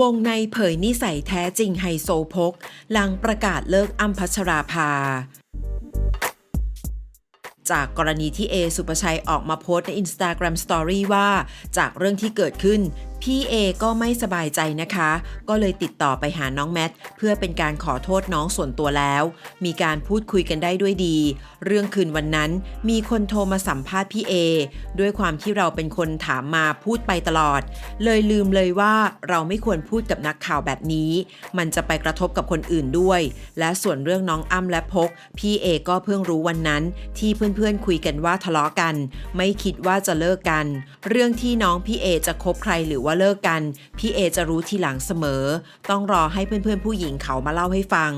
วงในเผยนิสัยแท้จริงไฮโซพก หลังประกาศเลิกอัมพัชราภา จากกรณีที่เอสุปชัยออกมาโพสต์ใน Instagram Story ว่า จากเรื่องที่เกิดขึ้นพี่เอก็ไม่สบายใจนะคะ ก็เลยติดต่อไปหาน้องแมท เพื่อเป็นการขอโทษน้องส่วนตัวแล้ว มีการพูดคุยกันได้ด้วยดี เรื่องคืนวันนั้นมีคนโทรมาสัมภาษณ์พี่เอด้วยความที่เราเป็นคนถามมาพูดไปตลอด เลยลืมเลยว่าเราไม่ควรพูดกับนักข่าวแบบนี้ มันจะไปกระทบกับคนอื่นด้วย และส่วนเรื่องน้องอ้ำและพก พี่เอก็เพิ่งรู้วันนั้น ที่เพื่อนๆคุยกันว่าทะเลาะกัน ไม่คิดว่าจะเลิกกัน เรื่องที่น้องพี่เอจะคบใครหรือว่าเลิกกัน พี่เอจะรู้ทีหลังเสมอ ต้องรอให้เพื่อนๆผู้หญิงเขามาเล่าให้ฟัง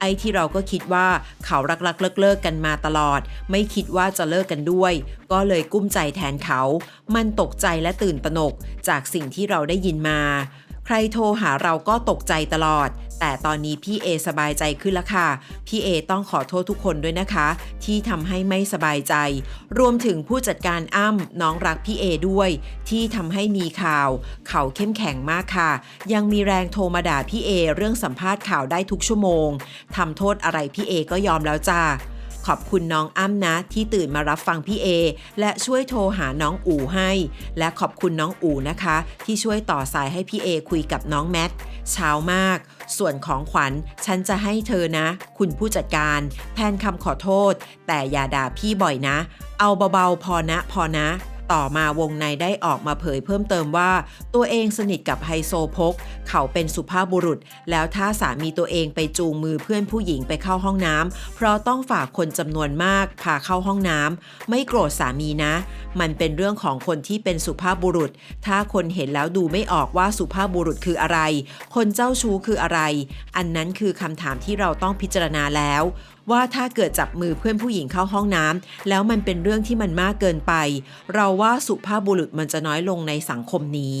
ไอ้ที่เราก็คิดว่าเขารักๆเลิกๆกันมาตลอด ไม่คิดว่าจะเลิกกันด้วย ก็เลยกุ้มใจแทนเขา มันตกใจและตื่นตระหนกจากสิ่งที่เราได้ยินมา ใครโทรหาเราก็ตกใจตลอด แต่ตอนนี้พี่เอสบายใจขึ้นแล้วค่ะ พี่เอต้องขอโทษทุกคนด้วยนะคะ ที่ทำให้ไม่สบายใจ รวมถึงผู้จัดการอ้ำน้องรักพี่เอด้วย ที่ทำให้มีข่าว เขาเข้มแข็งมากค่ะ ยังมีแรงโทรมาด่าพี่เอเรื่องสัมภาษณ์ข่าวได้ทุกชั่วโมงทำโทษอะไรพี่เอก็ยอมแล้วจ้า ขอบคุณน้องอ้ำนะที่ตื่นมารับฟังพี่เอและช่วยโทรหาน้องอูให้ และขอบคุณน้องอูนะคะ ที่ช่วยต่อสายให้พี่เอคุยกับน้องแมทเช้ามาก ส่วนของขวัญฉันจะให้เธอนะ คุณผู้จัดการ แทนคำขอโทษ แต่อย่าด่าพี่บ่อยนะ เอาเบาๆพอนะพอนะ ต่อมาวงในได้ออกมาเผยเพิ่มเติมว่า ตัวเองสนิทกับไฮโซพก เขาเป็นสุภาพบุรุษ แล้วถ้าสามีตัวเองไปจูงมือเพื่อนผู้หญิงไปเข้าห้องน้ำเพราะต้องฝากคนจำนวนมากพาเข้าห้องน้ำไม่โกรธสามีนะ มันเป็นเรื่องของคนที่เป็นสุภาพบุรุษ ถ้าคนเห็นแล้วดูไม่ออกว่าสุภาพบุรุษคืออะไร คนเจ้าชู้คืออะไร อันนั้นคือคำถามที่เราต้องพิจารณาแล้ว ว่าถ้าเกิดจับมือเพื่อนผู้หญิงเข้าห้องน้ำแล้วมันเป็นเรื่องที่มันมากเกินไป เราว่าสุภาพบุรุษมันจะน้อยลงในสังคมนี้